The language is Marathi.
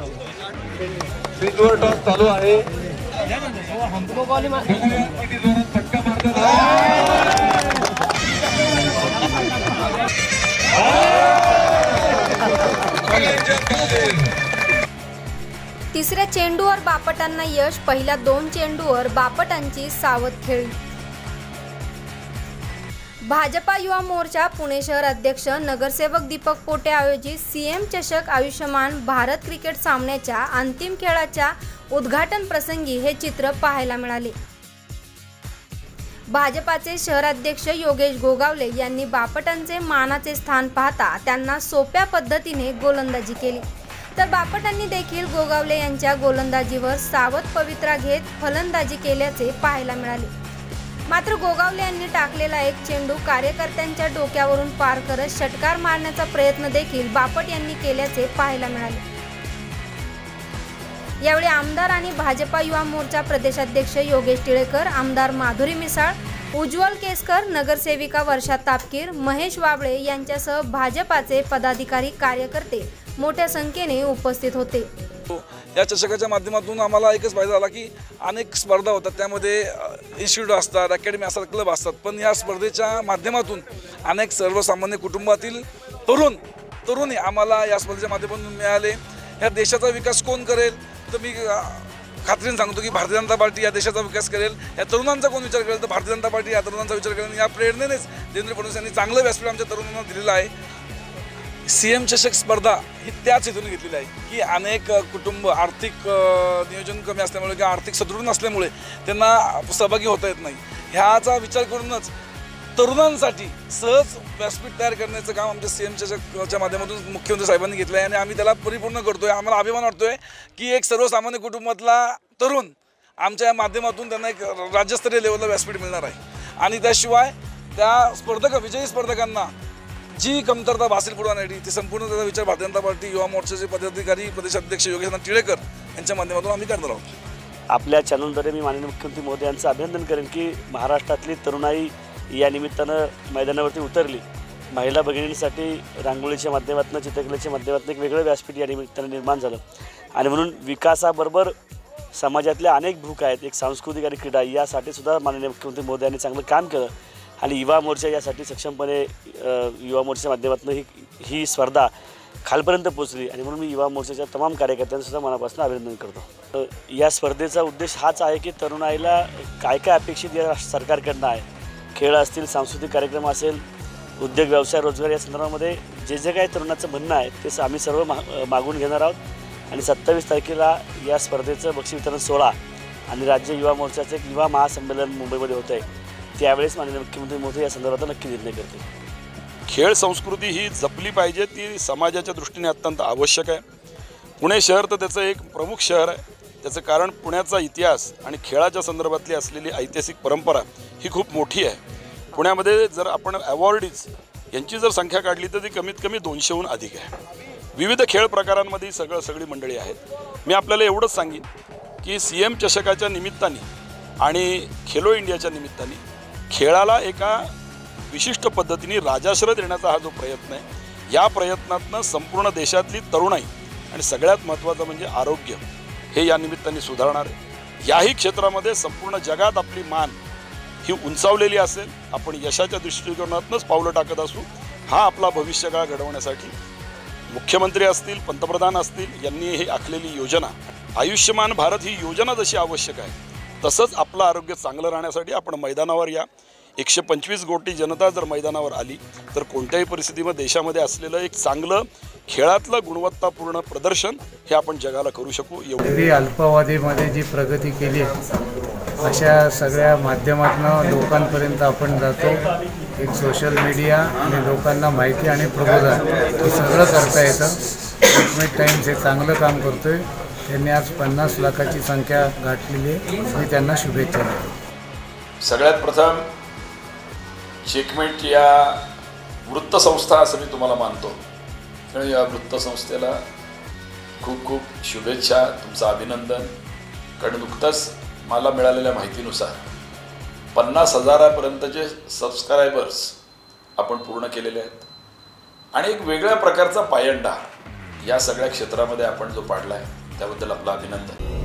स्विचवर टॉस चालू आहे. फटका मारतात तिसऱ्या चेंडूवर बापटांना यश पहिल्या दोन चेंडूवर बापटांची सावध खेळली भाजपा युवा मोर्चा पुणे शहर अध्यक्ष नगरसेवक दीपक पोटे आयोजित सीएम चषक आयुष्यमान भारत क्रिकेट सामन्याच्या अंतिम खेळाच्या उद्घाटन प्रसंगी हे चित्र पाहायला मिळाले. भाजपाचे शहराध्यक्ष योगेश गोगावले यांनी बापटांचे मानाचे स्थान पाहता त्यांना सोप्या पद्धतीने गोलंदाजी केली. तर बापटांनी देखील गोगावले यांच्या गोलंदाजीवर सावध पवित्रा घेत फलंदाजी केल्याचे पाहायला मिळाले. मात्र गोगावले यांनी टाकलेला एक चेंडू कार्यकर्त्यांच्या डोक्यावरून पार करत षटकार मारण्याचा प्रयत्न देखील बापट यांनी केल्याचे पाहायला मिळाले. यावेळी आमदार आणि भाजपा युवा मोर्चा प्रदेशाध्यक्ष योगेश टिळेकर आमदार माधुरी मिसाळ उज्ज्वल केसकर नगरसेविका वर्षा तापकीर महेश वाबळे यांच्यासह भाजपाचे पदाधिकारी कार्यकर्ते मोठ्या संख्येने उपस्थित होते. या चषकाच्या माध्यमातून आम्हाला एकच फायदा झाला की अनेक स्पर्धा होतात. त्यामध्ये इन्स्टिट्यूट असतात अकॅडमी असतात क्लब असतात. पण या स्पर्धेच्या माध्यमातून अनेक सर्वसामान्य कुटुंबातील तरुण तरुणी आम्हाला या स्पर्धेच्या माध्यमातून मिळाले. या देशाचा विकास कोण करेल? तर मी खात्रीने सांगतो की भारतीय जनता पार्टी या देशाचा विकास करेल. या तरुणांचा कोण विचार करेल? तर भारतीय जनता पार्टी या तरुणांचा विचार करेल. या प्रेरणेनेच देवेंद्र फडणवीस यांनी चांगलं व्यासपीठ आमच्या तरुणांना दिलेलं आहे. सी एम चषक स्पर्धा ही त्याच हेतून घेतलेली आहे की अनेक कुटुंब आर्थिक नियोजन कमी असल्यामुळे किंवा आर्थिक सदृढ नसल्यामुळे त्यांना सहभागी होता येत नाही. ह्याचा विचार करूनच तरुणांसाठी सहज व्यासपीठ तयार करण्याचं काम आमच्या सी एम चषकच्या माध्यमातून मुख्यमंत्री साहेबांनी घेतलं आहे आणि आम्ही त्याला परिपूर्ण करतो आहे आम्हाला अभिमान वाटतो आहे की एक सर्वसामान्य कुटुंबातला तरुण आमच्या या माध्यमातून त्यांना एक राज्यस्तरीय लेवलला व्यासपीठ मिळणार आहे. आणि त्याशिवाय त्या स्पर्धक विजयी स्पर्धकांना जी कमतरता भासेल पुढवण्यासाठी ती संपूर्ण त्याचा विचार भारतीय जनता पार्टी युवा मोर्चाचे पदाधिकारी प्रदेशाध्यक्ष योगेश टिळेकर यांच्या माध्यमातून आम्ही करणार आहोत. आपल्या चॅनलद्वारे मी माननीय मुख्यमंत्री मोदी यांचं अभिनंदन करेन की महाराष्ट्रातली तरुणाई या निमित्तानं मैदानावरती उतरली. महिला भगिनींसाठी रांगोळीच्या माध्यमातून चित्रकलेच्या माध्यमातून एक वेगळं व्यासपीठ या निमित्तानं निर्माण झालं. आणि म्हणून विकासाबरोबर समाजातल्या अनेक भूक आहेत एक सांस्कृतिक आणि क्रीडा यासाठी सुद्धा माननीय मुख्यमंत्री मोदी यांनी चांगलं काम केलं. आणि युवा मोर्चा यासाठी सक्षमपणे युवा मोर्चाच्या माध्यमातून ही ही स्पर्धा खालपर्यंत पोचली आणि म्हणून मी युवा मोर्चाच्या तमाम कार्यकर्त्यांसुद्धा मनापासून अभिनंदन करतो. या स्पर्धेचा उद्देश हाच आहे की तरुणाईला काय काय अपेक्षित या सरकारकडनं आहे? खेळ असतील सांस्कृतिक कार्यक्रम असेल उद्योग व्यवसाय रोजगार या संदर्भामध्ये जे जे काही तरुणाचं म्हणणं आहे ते आम्ही सर्व मा मागून घेणार आहोत. आणि सत्तावीस तारखेला या स्पर्धेचं बक्षीस वितरण सोहळा आणि राज्य युवा मोर्चाचं एक युवा महासंमेलन मुंबईमध्ये होतं आहे त्यावेळेस माननीय मुख्यमंत्री मोदी या संदर्भात नक्की निर्णय करतील. खेळ संस्कृती ही जपली पाहिजे ती समाजाच्या दृष्टीने अत्यंत आवश्यक आहे. पुणे शहर तर त्याचं एक प्रमुख शहर आहे. त्याचं कारण पुण्याचा इतिहास आणि खेळाच्या संदर्भातली असलेली ऐतिहासिक परंपरा ही खूप मोठी आहे. पुण्यामध्ये जर आपण अवॉर्डीज यांची जर संख्या काढली तर ती कमीत कमी दोनशेहून अधिक आहे. विविध खेळ प्रकारांमध्ये सगळं सगळी मंडळी आहेत. मी आपल्याला एवढंच सांगेन की सी एम चषकाच्या निमित्ताने आणि खेलो इंडियाच्या निमित्ताने खेळाला एका विशिष्ट पद्धतीने राजाश्रय देण्याचा हा जो प्रयत्न आहे या प्रयत्नातनं संपूर्ण देशातली तरुणाई आणि सगळ्यात महत्त्वाचं म्हणजे आरोग्य हे या निमित्ताने सुधारणार आहे. याही क्षेत्रामध्ये संपूर्ण जगात आपली मान ही उंचावलेली असेल. आपण यशाच्या दृष्टिकोनातूनच पावलं टाकत असू. हा आपला भविष्यकाळ घडवण्यासाठी मुख्यमंत्री असतील पंतप्रधान असतील यांनी ही आखलेली योजना आयुष्यमान भारत ही योजना जशी आवश्यक आहे तसंच आपलं आरोग्य चांगलं राहण्यासाठी आपण मैदानावर या. एकशे पंचवीस कोटी जनता जर मैदानावर आली तर कोणत्याही परिस्थितीमध्ये देशामध्ये असलेलं एक चांगलं खेळातलं गुणवत्तापूर्ण प्रदर्शन हे आपण जगाला करू शकू. एवढी अल्पावधीमध्ये जी प्रगती केली अशा सगळ्या माध्यमातून लोकांपर्यंत आपण जातो. एक सोशल मीडिया आणि लोकांना माहिती आणि प्रबोधन हे सगळं करता येतं. टाइम्स हे चांगलं काम करतोय. त्यांनी आज पन्नास लाखाची संख्या गाठलेली आहे. मी त्यांना शुभेच्छा देतो. सगळ्यात प्रथम चेकमेंट या वृत्तसंस्था असं मी तुम्हाला मानतो. तर या वृत्तसंस्थेला खूप खूप शुभेच्छा तुमचं अभिनंदन. कारण नुकतंच मला मिळालेल्या माहितीनुसार पन्नास हजारापर्यंतचे सबस्क्रायबर्स आपण पूर्ण केलेले आहेत. आणि एक वेगळ्या प्रकारचा पायंडा या सगळ्या क्षेत्रामध्ये आपण जो पाडला आहे. त्याबद्दल आपलं अभिनंदन